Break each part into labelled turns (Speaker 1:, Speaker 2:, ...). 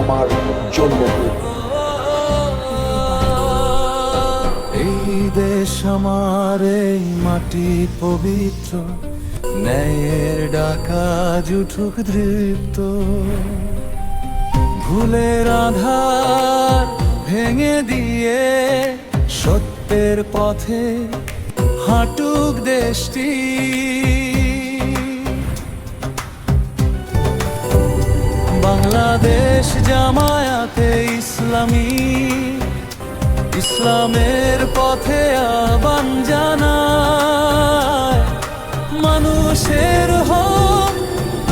Speaker 1: আমার জন্মভূমি।
Speaker 2: এই দেশ আমার এই মাটি পবিত্র, ন্যায়ের ডাকা জুঠুক দৃপ্ত। ভুলের আধার ভেঙে দিয়ে সত্যের পথে হাঁটুক দেশটি। জামায়াতে ইসলামী, ইসলামের পথে আহ্বান জানায়। মানুষের হোক,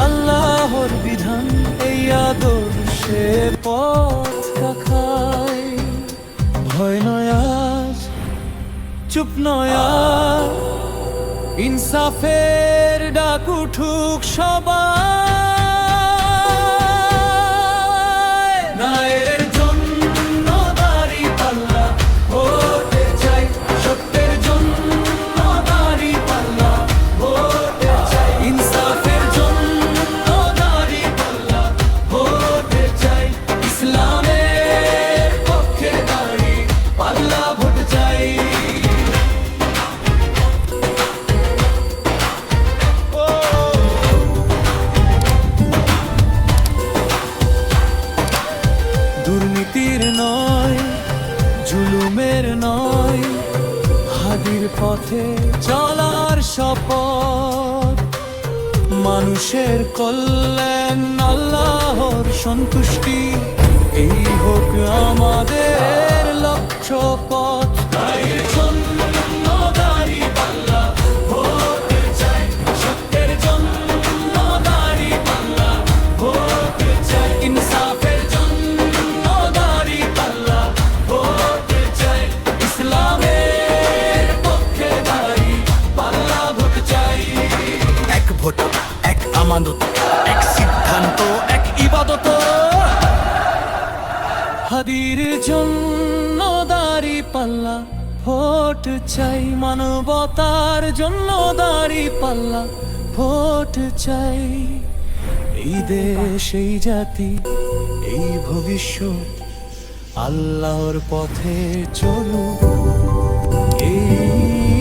Speaker 2: আল্লাহর বিধান, এই আদর্শে পথ দেখায়। ভয় নয় চুপ নয় ইনসাফের ডাক উঠুক সবাই। পথে চলার শপথ। মানুষের কল্যাণ আল্লাহর সন্তুষ্টি এই হোক আমাদের লক্ষ্য পথ এক আমানত, এক সিদ্ধান্ত, এক ইবাদত। হাদির জন্য দাড়ি পাল্লা, ভোট চাই মানবতার জন্য দাড়ি পাল্লা, ভোট চাই এই দেশ, এই জাতি, এই ভবিষ্যৎ, আল্লাহর পথে চলুক। এই